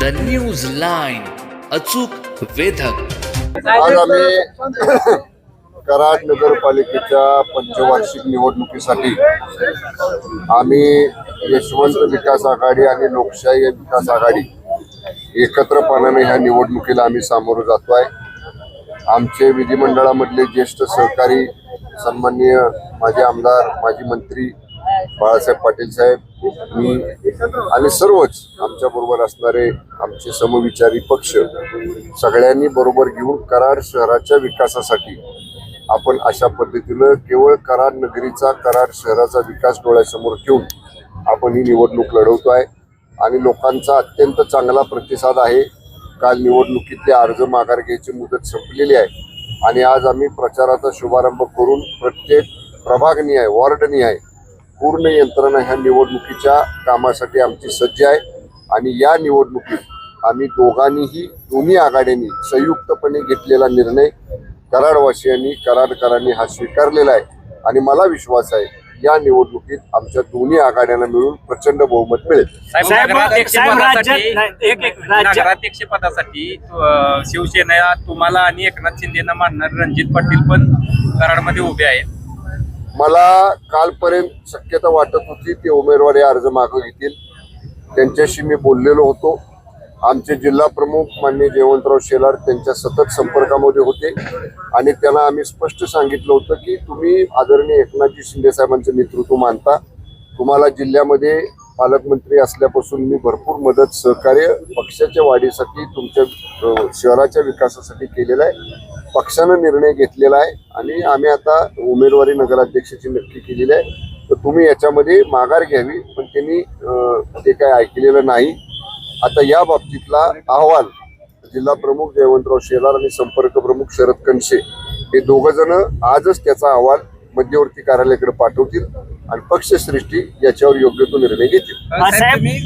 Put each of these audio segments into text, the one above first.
The news line अचूक वेधक. आज आम्ही कराड नगरपालिकेच्या पंचवार्षिक निवडणुकीसाठी आम्ही यशवंत विकास आघाडी आणि लोकशाही विकास आघाडी एकत्रपणाने ह्या निवडणुकीला आम्ही सामोरं जातोय. आमचे विधिमंडळामधले ज्येष्ठ सहकारी सन्माननीय माजी आमदार माजी मंत्री बाळासाहेब पाटील साहेब मी आणि सर्वच आमच्या बरोबर असणारे आमचे समविचारी पक्ष सगळ्यांनी बरोबर घेऊन कराड शहराच्या विकासासाठी आपण अशा पद्धतीनं केवळ कराड नगरीचा कराड शहराचा विकास डोळ्यासमोर ठेवून आपण ही निवडणूक लढवतो आहे आणि लोकांचा अत्यंत चांगला प्रतिसाद आहे. काल निवडणुकीतले अर्ज माघार घ्यायची मुदत संपलेली आहे आणि आज आम्ही प्रचाराचा शुभारंभ करून प्रत्येक प्रभागनिहाय वॉर्डनिहाय पूर्ण यंत्रणा ह्या निवडणुकीच्या कामासाठी आमची सज्ज आहे. आणि या निवडणुकीत आम्ही दोघांनीही दोन्ही आघाड्यांनी संयुक्तपणे घेतलेला निर्णय कराडवासियांनी कराडकरांनी हा स्वीकारलेला आहे. आणि मला विश्वास आहे या निवडणुकीत आमच्या दोन्ही आघाड्यांना मिळून प्रचंड बहुमत मिळेल. नगराध्यक्ष पदासाठी शिवसेना तुम्हाला आणि एकनाथ शिंदेना मानणारे रणजित पाटील पण कराडमध्ये उभे आहेत. मला कालपर्यंत शक्यता वाटत होती ते उमेदवारी अर्ज मागं घेतील. त्यांच्याशी मी बोललेलो होतो. आमचे जिल्हा प्रमुख मान्य जयवंतराव शेलार त्यांच्या सतत संपर्कामध्ये होते. आणि त्यांना आम्ही स्पष्ट सांगितलं होतं की तुम्ही आदरणीय एकनाथजी शिंदे साहेबांचं नेतृत्व मानता. तुम्हाला जिल्ह्यामध्ये पालकमंत्री असल्यापासून मी भरपूर मदत सहकार्य पक्षाच्या वाढीसाठी तुमच्या शहराच्या विकासासाठी केलेलं आहे. पक्षानं निर्णय घेतलेला आहे आणि आम्ही आता उमेदवारी नगराध्यक्षाची नक्की केलेली आहे. तर तुम्ही याच्यामध्ये माघार घ्यावी पण त्यांनी ते काय ऐकलेलं नाही. आता या बाबतीतला अहवाल जिल्हा प्रमुख जयवंतराव शेलार आणि संपर्क प्रमुख शरद कणशे हे दोघ जण आजच त्याचा अहवाल मध्यवर्ती कार्यालयाकडे पाठवतील आणि पक्षश्रेष्ठी याच्यावर योग्य तो निर्णय घेतील.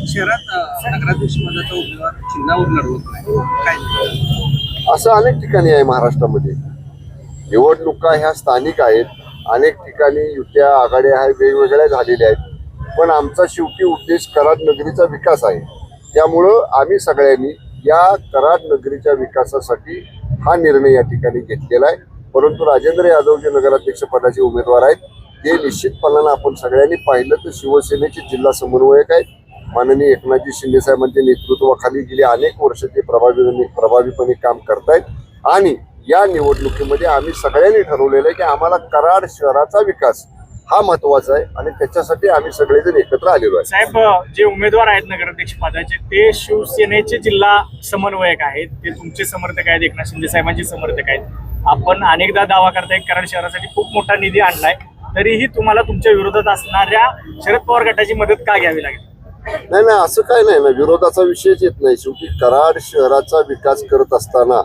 शहरात नगराध्यक्ष पदाचा उमेदवार चिन्हावर लढवत नाही. काय? असं अनेक ठिकाणी आहे महाराष्ट्रामध्ये. निवडणुका ह्या स्थानिक आहेत. अनेक ठिकाणी युत्या आघाड्या ह्या वेगवेगळ्या झालेल्या आहेत. पण आमचा शेवटी उद्देश कराड नगरीचा विकास आहे. त्यामुळं आम्ही सगळ्यांनी या कराड नगरीच्या विकासासाठी हा निर्णय या ठिकाणी घेतलेला आहे. परंतु राजेंद्र यादव जे नगराध्यक्ष पदाचे उमेदवार आहेत ते निश्चितपणानं आपण सगळ्यांनी पाहिलं तर शिवसेनेचे जिल्हा समन्वयक आहेत. माननीय एकनाथजी शिंदे साहेबांच्या नेतृत्वाखाली गेली अनेक वर्ष ते प्रभावी प्रभावीपणे काम करतायत. आणि या निवडणुकीमध्ये आम्ही सगळ्यांनी ठरवलेलं आहे की आम्हाला कराड शहराचा विकास हा महत्त्वाचा आहे आणि त्याच्यासाठी आम्ही सगळेजण एकत्र आलेलो आहे. साहेब जे उमेदवार आहेत नगराध्यक्ष पदाचे ते शिवसेनेचे जिल्हा समन्वयक आहेत. ते तुमचे समर्थक आहेत एकनाथ शिंदे साहेबांचे समर्थक आहेत. आपण अनेकदा दावा करताय कराड शहरासाठी खूप मोठा निधी आणलाय. तरीही तुम्हाला तुमच्या विरोधात असणाऱ्या शरद पवार गटाची मदत का घ्यावी लागेल? नाही नाही असं काय नाही ना विरोधाचा विषयच येत नाही. शेवटी कराड शहराचा विकास करत असताना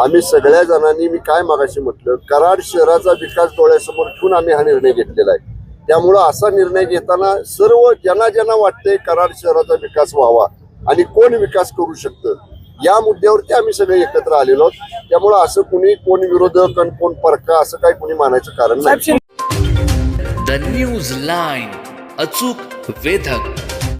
आम्ही सगळ्या जणांनी मी काय मागाशी म्हटलं कराड शहराचा विकास डोळ्यासमोर ठेवून आम्ही हा निर्णय घेतलेला आहे. त्यामुळं असा निर्णय घेताना सर्व ज्यांना ज्यांना वाटतंय कराड शहराचा विकास व्हावा आणि कोण विकास करू शकतं या मुद्द्यावरती आम्ही सगळे एकत्र आलेलो आहोत. त्यामुळं असं कुणी कोण विरोधक आणि कोण परका असं काही कुणी मानायचं कारण नाही. द न्यूज लाईन अचूक वेधक.